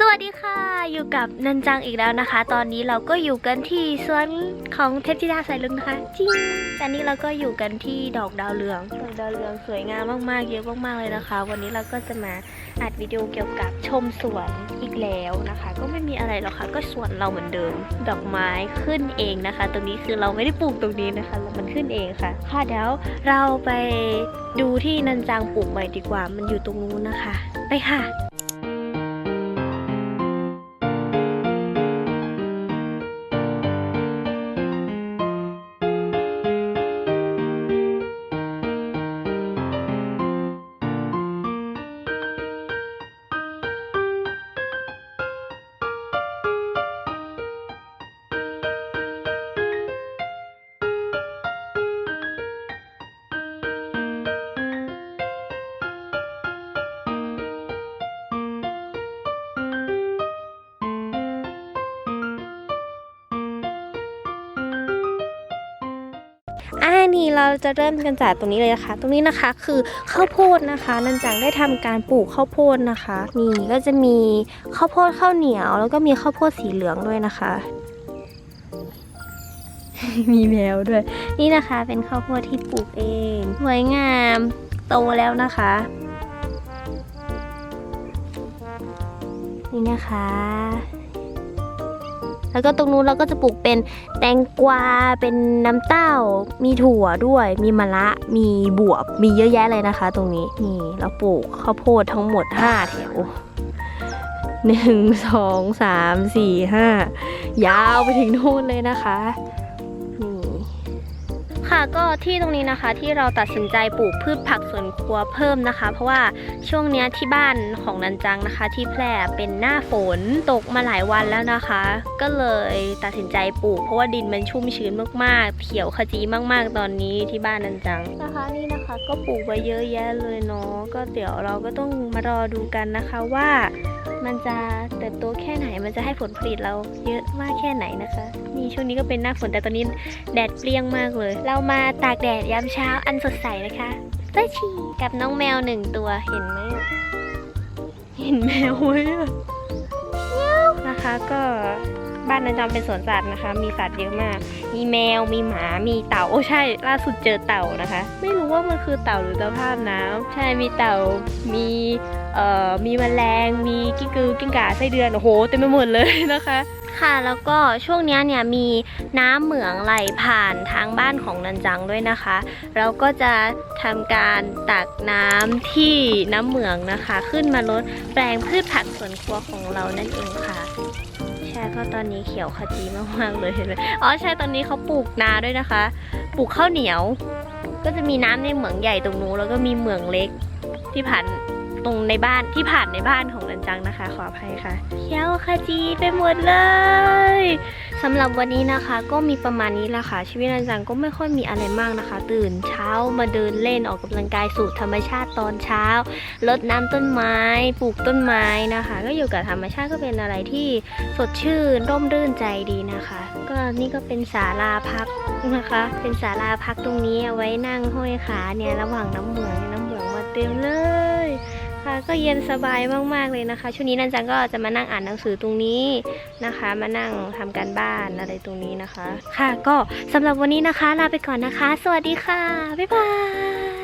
สวัสดีค่ะ อยู่กับนันจังอีกแล้วนะคะ ตอนนี้เราก็อยู่กันที่สวนของเทพธิดาสายลุงนะคะจริงตอนนี้เราก็อยู่กันที่ดอกดาวเรือง ดอกดาวเรืองสวยงามมากๆเยอะมากๆเลยนะคะ วันนี้เราก็จะมาอัดวิดีโอเกี่ยวกับชมสวนอีกแล้วนะคะ ก็ไม่มีอะไรหรอกค่ะก็สวนเราเหมือนเดิม ดอกไม้ขึ้นเองนะคะ ตรงนี้คือเราไม่ได้ปลูกตรงนี้นะคะมันขึ้นเองค่ะ ค่ะเดี๋ยวเราไปดูที่นันจังปลูกใหม่ดีกว่า มันอยู่ตรงนู้นนะคะ ไปค่ะ อ่านี่เราจะเริ่มกันจากตรงนี้เลยนะคะ ตรงนี้นะคะคือข้าวโพดนะคะนันจังได้ทำการปลูกข้าวโพดนะคะ นี่ก็จะมีข้าวโพดข้าวเหนียว แล้วก็มีข้าวโพดสีเหลืองด้วยนะคะ มีแมวด้วย นี่นะคะเป็นข้าวโพดที่ปลูกเองสวยงามโตแล้วนะคะ นี่นะคะ แล้วก็ตรงนู้นเราก็จะปลูกเป็นแตงกวา เป็นน้ำเต้า มีถั่วด้วย มีมะระ มีบวบ มีเยอะแยะเลยนะคะ ตรงนี้ นี่เราปลูกข้าวโพดทั้งหมด5แถวหนึ่งสองสามสี่ห้ายาวไปถึงนู่นเลยนะคะ ค่ะก็ที่ตรงนี้นะคะที่เราตัดสินใจปลูกพืชผักสวนครัวเพิ่มนะคะ เพราะว่าช่วงนี้ที่บ้านของนันจังนะคะ ที่แพร่เป็นหน้าฝนตกมาหลายวันแล้วนะคะ ก็เลยตัดสินใจปลูก เพราะว่าดินมันชุ่มชื้นมากๆ เขียวขจีมากๆ ตอนนี้ที่บ้านนันจังนะคะนี่นะคะ ก็ปลูกไว้เยอะแยะเลยเนาะก็เดี๋ยวเราก็ต้องมารอดูกันนะคะว่า มันจะเติบโตแค่ไหน มันจะให้ผลผลิตเราเยอะมากแค่ไหนนะคะ นี่ช่วงนี้ก็เป็นหน้าฝนแต่ตอนนี้แดดเปรี้ยงมากเลย เรามาตากแดดยามเช้าอันสดใสนะคะเต้ยชีกับน้องแมวหนึ่งตัวเห็นไหมเห็นแมวไหมอเมียนะคะก็บ้านนันจำเป็นสวนสัตว์นะคะ มีสัตว์เยอะมาก มีแมว มีหมา มีเต่า โอ้ใช่ ล่าสุดเจอเต่านะคะ ไม่รู้ว่ามันคือเต่าหรือตะภาพน้ำใช่ มีเต่า มี เอ่อมีแมลง มีกิ้งกือกิ้งก่าไส้เดือน โอ้โห เต็มไปหมดเลยนะคะ ค่ะ แล้วก็ช่วงนี้เนี่ยมีน้ำเหมืองไหลผ่านทางบ้านของนันจังด้วยนะคะ เราก็จะทำการตักน้ำที่น้ำเหมืองนะคะ ขึ้นมาลดแปลงพืชผักสวนครัวของเรานั่นเองค่ะใช่ก็ตอนนี้เขียวขจีมากๆเลยเลยอ๋อใช่ตอนนี้เขาปลูกนาด้วยนะคะ ปลูกข้าวเหนียว ก็จะมีน้ำในเหมืองใหญ่ตรงนู้นแล้วก็มีเหมืองเล็กที่ผ่าน ตรงในบ้านที่ผ่านในบ้านของนันจังนะคะ ขออภัยค่ะเขียวขจีไปหมดเลยสำหรับวันนี้นะคะ ก็มีประมาณนี้ละค่ะ ชีวิตนันจังก็ไม่ค่อยมีอะไรมากนะคะ ตื่นเช้ามาเดินเล่นออกกำลังกายสู่ธรรมชาติตอนเช้ารดน้ำต้นไม้ ปลูกต้นไม้นะคะ ก็อยู่กับธรรมชาติก็เป็นอะไรที่สดชื่นร่มรื่นใจดีนะคะ ก็นี่ก็เป็นศาลาพักนะคะ เป็นศาลาพักตรงนี้เอาไว้นั่งห้อยขาเนี่ยระหว่างน้ำเหมืองน้ำเหมืองมาเต็มเลย ก็เย็นสบายมากๆเลยนะคะ ช่วงนี้นันจังก็จะมานั่งอ่านหนังสือตรงนี้นะคะ มานั่งทำการบ้านอะไรตรงนี้นะคะ ค่ะก็สำหรับวันนี้นะคะลาไปก่อนนะคะ สวัสดีค่ะ บ๊ายบาย